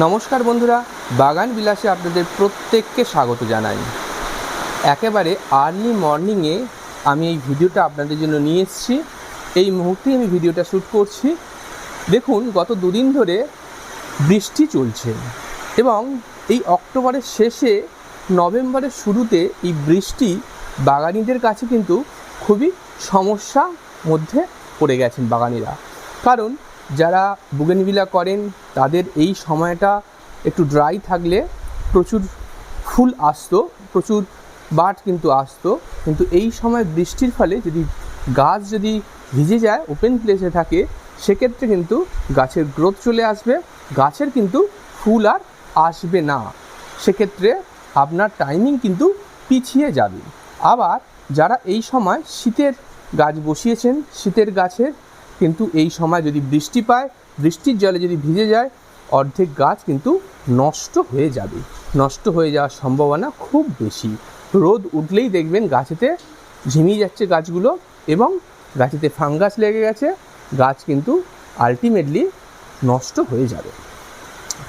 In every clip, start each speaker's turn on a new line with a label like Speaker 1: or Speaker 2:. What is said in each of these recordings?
Speaker 1: নমস্কার বন্ধুরা, বাগান বিলাসে আপনাদের প্রত্যেককে স্বাগত জানাই। একেবারে আর্লি মর্নিংয়ে আমি এই ভিডিওটা আপনাদের জন্য নিয়ে এসেছি। এই মুহূর্তে আমি ভিডিওটা শ্যুট করছি। দেখুন, গত দুদিন ধরে বৃষ্টি চলছে এবং এই অক্টোবরের শেষে নভেম্বরের শুরুতে এই বৃষ্টি বাগানিদের কাছে কিন্তু খুবই সমস্যা মধ্যে পড়ে গেছেন বাগানিরা। কারণ যারা বুগেনভিলা করেন, তাদের এই সময়টা একটু ড্রাই থাকলে প্রচুর ফুল আসতো, প্রচুর বাট কিন্তু আসতো। কিন্তু এই সময় বৃষ্টির ফলে যদি গাছ যদি ভিজে যায় ওপেন প্লেসে থাকে, সেক্ষেত্রে কিন্তু গাছের গ্রোথ চলে আসবে, গাছের কিন্তু ফুল আর আসবে না। সেক্ষেত্রে আপনার টাইমিং কিন্তু পিছিয়ে যাবে। আবার যারা এই সময় শীতের গাছ বসিয়েছেন, শীতের গাছের কিন্তু এই সময় যদি বৃষ্টি পায়, বৃষ্টির জলে যদি ভিজে যায়, অর্ধেক গাছ কিন্তু নষ্ট হয়ে যাবে। নষ্ট হয়ে যাওয়ার সম্ভাবনা খুব বেশি। রোদ উঠলেই দেখবেন গাছেতে ঝিমিয়ে যাচ্ছে গাছগুলো এবং গাছেতে ফাঙ্গাস লেগে গেছে, গাছ কিন্তু আলটিমেটলি নষ্ট হয়ে যাবে।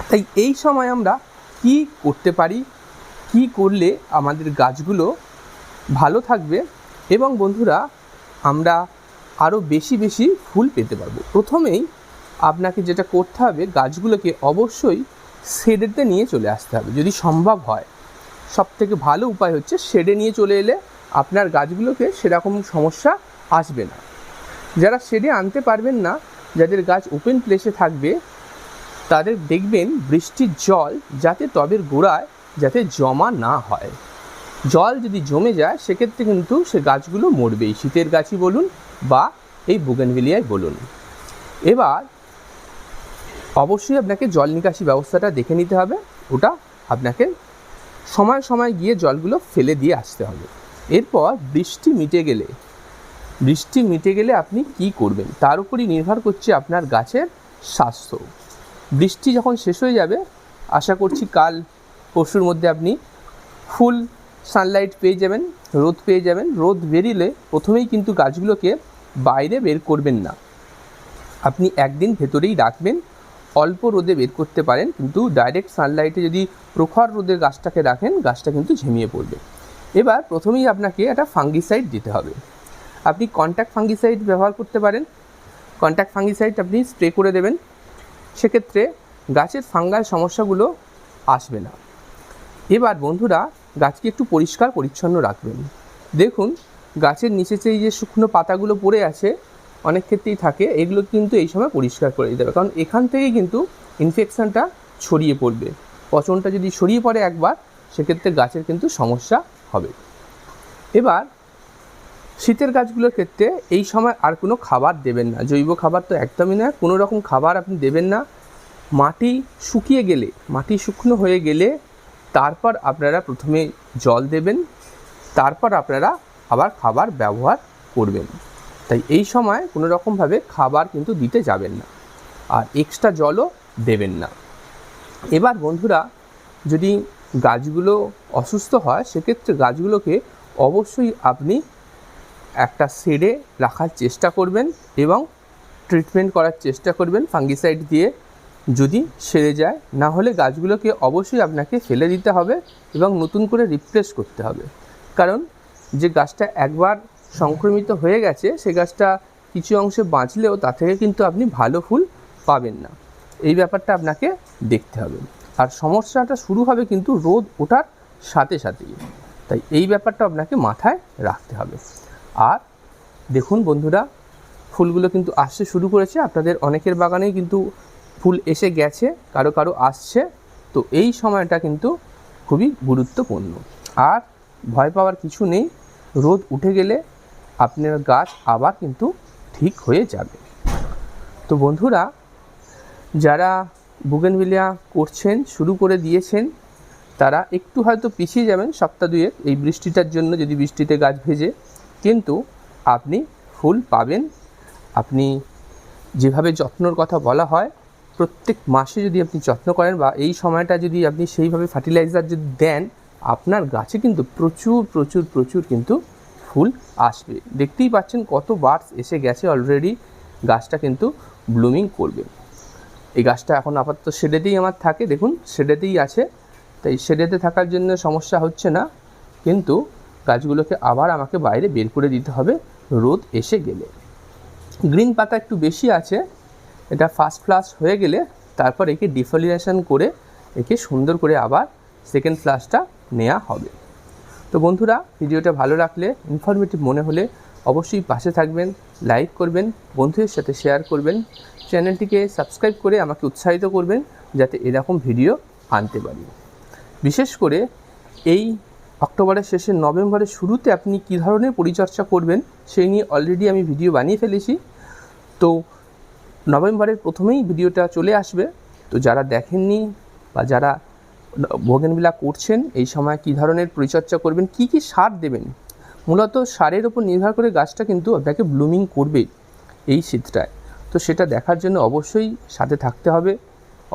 Speaker 1: তাই এই সময় আমরা কি করতে পারি, কি করলে আমাদের গাছগুলো ভালো থাকবে এবং বন্ধুরা, আমরা আরও বেশি বেশি ফুল পেতে পারব। প্রথমেই আপনাকে যেটা করতে হবে, গাছগুলোকে অবশ্যই শেডেতে নিয়ে চলে আসতে হবে, যদি সম্ভব হয়। সব থেকে ভালো উপায় হচ্ছে শেডে নিয়ে চলে এলে আপনার গাছগুলোকে সেরকম সমস্যা আসবে না। যারা শেডে আনতে পারবেন না, যাদের গাছ ওপেন প্লেসে থাকবে, তাদের দেখবেন বৃষ্টির জল যাতে টবের গোড়ায় যাতে জমা না হয়। জল যদি জমে যায়, সেক্ষেত্রে কিন্তু সে গাছগুলো মরবেই শীতের গাছই বলুন বা এই বুগেনভিলিয়ায় বলুন। এবার অবশ্যই আপনাকে জল নিকাশি ব্যবস্থাটা দেখে নিতে হবে। ওটা আপনাকে সময় সময় গিয়ে জলগুলো ফেলে দিয়ে আসতে হবে। এরপর বৃষ্টি মিটে গেলে, বৃষ্টি মিটে গেলে আপনি কি করবেন? তার উপরই নির্ভর করছে আপনার গাছের স্বাস্থ্য। বৃষ্টি যখন শেষ হয়ে যাবে, আশা করছি কাল পরশুর মধ্যে আপনি ফুল সানলাইট পেয়ে যাবেন, রোদ পেয়ে যাবেন। রোদ বেরিলে প্রথমেই কিন্তু গাছগুলোকে বাইরে বের করবেন না। আপনি একদিন ভেতরেই রাখবেন, অল্প রোদে বের করতে পারেন, কিন্তু ডাইরেক্ট সানলাইটে যদি প্রখর রোদে গাছটাকে রাখেন, গাছটা কিন্তু ঝিমিয়ে পড়বে। এবার প্রথমেই আপনাকে একটা ফাঙ্গিসাইড দিতে হবে। আপনি কন্ট্যাক্ট ফাঙ্গিসাইড ব্যবহার করতে পারেন। কন্ট্যাক্ট ফাঙ্গিসাইড আপনি স্প্রে করে দেবেন। সেক্ষেত্রে গাছের ফাঙ্গাল সমস্যাগুলো আসবে না। এবার বন্ধুরা গাছকে একটু পরিষ্কার, পরিচ্ছন্ন রাখবেন। দেখুন, গাছের নিচে এই যে শুকনো পাতাগুলো পড়ে আছে, অনেক ক্ষেত্রেই থাকে, এগুলো কিন্তু এই সময় পরিষ্কার করে দিতে হবে। কারণ এখান থেকেই কিন্তু ইনফেকশানটা ছড়িয়ে পড়বে। পচনটা যদি ছড়িয়ে পড়ে একবার, সেক্ষেত্রে গাছের কিন্তু সমস্যা হবে। এবার, শীতের গাছগুলোর ক্ষেত্রে এই সময় আর কোনো খাবার দেবেন না। জৈব খাবার তো একদমই না, কোনো রকম খাবার আপনি দেবেন না। মাটি শুকিয়ে গেলে, মাটি শুকনো হয়ে গেলে তারপর আপনারা প্রথমে জল দেবেন, তারপর আপনারা আবার খাবার ব্যবহার করবেন। তাই এই সময় কোনো রকমভাবে খাবার কিন্তু দিতে যাবেন না, আর এক্সট্রা জলও দেবেন না। এবার বন্ধুরা, যদি গাছগুলো অসুস্থ হয়, সেক্ষেত্রে গাছগুলোকে অবশ্যই আপনি একটা শেডে রাখার চেষ্টা করবেন এবং ট্রিটমেন্ট করার চেষ্টা করবেন ফাঙ্গিসাইড দিয়ে যদি সেরে যায়, না হলে গাছগুলোকে অবশ্যই আপনাকে ফেলে দিতে হবে এবং নতুন করে রিপ্লেস করতে হবে। কারণ যে গাছটা একবার সংক্রমিত হয়ে গেছে, সে গাছটা কিছু অংশে বাঁচলেও তা থেকে কিন্তু আপনি ভালো ফুল পাবেন না। এই ব্যাপারটা আপনাকে দেখতে হবে। আর সমস্যাটা শুরু হবে কিন্তু রোদ ওঠার সাথে সাথেই। তাই এই ব্যাপারটা আপনাকে মাথায় রাখতে হবে। আর দেখুন বন্ধুরা, ফুলগুলো কিন্তু আসতে শুরু করেছে। আপনাদের অনেকের বাগানেই কিন্তু ফুল এসে গেছে, কারও কারও আসছে, তো এই সময়টা কিন্তু খুবই গুরুত্বপূর্ণ। আর ভয় পাওয়ার কিছু নেই, রোদ উঠে গেলে আপনার গাছ আবার কিন্তু ঠিক হয়ে যাবে। তো বন্ধুরা, যারা বুগেনভিলিয়া করছেন, শুরু করে দিয়েছেন, তারা একটু হয়তো পিছিয়ে যাবেন সপ্তাহ দুয়েক এই বৃষ্টিটার জন্য যদি বৃষ্টিতে গাছ ভেজে। কিন্তু আপনি ফুল পাবেন। আপনি যেভাবে যত্নর কথা বলা হয় প্রত্যেক মাসে যদি আপনি যত্ন করেন বা এই সময়টা যদি আপনি সেইভাবে ফার্টিলাইজার যদি দেন, আপনার গাছে কিন্তু প্রচুর প্রচুর প্রচুর কিন্তু ফুল আসবে। দেখতেই পাচ্ছেন কত বার্ডস এসে গেছে অলরেডি গাছটা কিন্তু ব্লুমিং করবে। এই গাছটা এখন আপাতত শেডেতেই আমার থাকে, দেখুন শেডেতেই আছে। তাই শেডেতে থাকার জন্য সমস্যা হচ্ছে না, কিন্তু গাছগুলোকে আবার আমাকে বাইরে বের করে দিতে হবে, রোদ এসে গেলে। গ্রিন পাতা একটু বেশি আছে এটা ফার্স্ট ফ্লাস হয়ে গেলে তারপর একে ডিফলিয়েশন করে একে সুন্দর করে আবার সেকেন্ড ফ্লাসটা নেওয়া হবে। তো বন্ধুরা, ভিডিওটা ভালো রাখলে ইনফরমেটিভ মনে হলে অবশ্যই পাশে থাকবেন লাইক করবেন, বন্ধুদের সাথে শেয়ার করবেন, চ্যানেলটিকে সাবস্ক্রাইব করে আমাকে উৎসাহিত করবেন যাতে এরকম ভিডিও আনতে পারি। বিশেষ করে এই অক্টোবরের শেষে নভেম্বরের শুরুতে আপনি কী ধরনের পরিচর্যা করবেন, সেই নিয়ে অলরেডি আমি ভিডিও বানিয়ে ফেলেছি। তো নভেম্বরের প্রথমেই ভিডিওটা চলে আসবে। তো যারা দেখেননি বা যারা ভোগেনবিলা করছেন, এই সময় কী ধরনের পরিচর্যা করবেন, কি কি সার দেবেন, মূলত সারের উপর নির্ভর করে গাছটা কিন্তু আপনাকে ব্লুমিং করবে এই শীতটায়। তো সেটা দেখার জন্য অবশ্যই সাথে থাকতে হবে।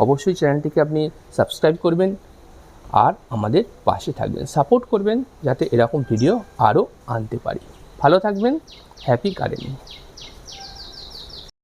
Speaker 1: অবশ্যই চ্যানেলটিকে আপনি সাবস্ক্রাইব করবেন আর আমাদের পাশে থাকবেন। সাপোর্ট করবেন যাতে এরকম ভিডিও আরও আনতে পারি। ভালো থাকবেন, হ্যাপি গার্ডেনিং